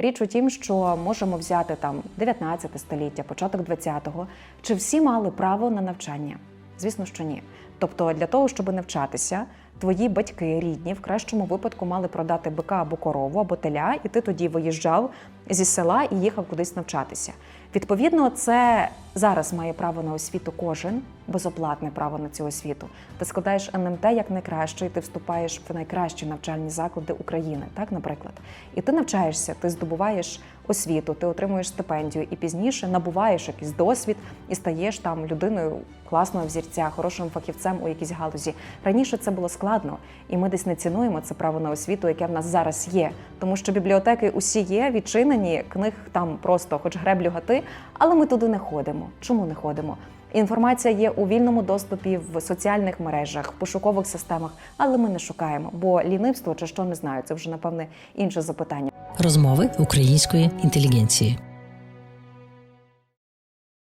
Річ у тім, що можемо взяти там 19 століття, початок 20-го. Чи всі мали право на навчання? Звісно, що ні. Тобто, для того, щоб навчатися, твої батьки рідні в кращому випадку мали продати бика або корову, або теля, і ти тоді виїжджав зі села і їхав кудись навчатися. Відповідно, це зараз має право на освіту кожен, безоплатне право на цю освіту. Ти складаєш НМТ як найкраще, і ти вступаєш в найкращі навчальні заклади України, так, наприклад. І ти навчаєшся, ти здобуваєш освіту, ти отримуєш стипендію і пізніше набуваєш якийсь досвід і стаєш там людиною класного взірця, хорошим фахівцем у якійсь галузі. Раніше це було складно, і ми десь не цінуємо це право на освіту, яке в нас зараз є. Тому що бібліотеки усі є, відчинені, книг там просто хоч греблю гати, але ми туди не ходимо. Чому не ходимо? Інформація є у вільному доступі в соціальних мережах, в пошукових системах, але ми не шукаємо, бо лінивство чи що не знаю, це вже напевне інше запитання. Розмови української інтелігенції.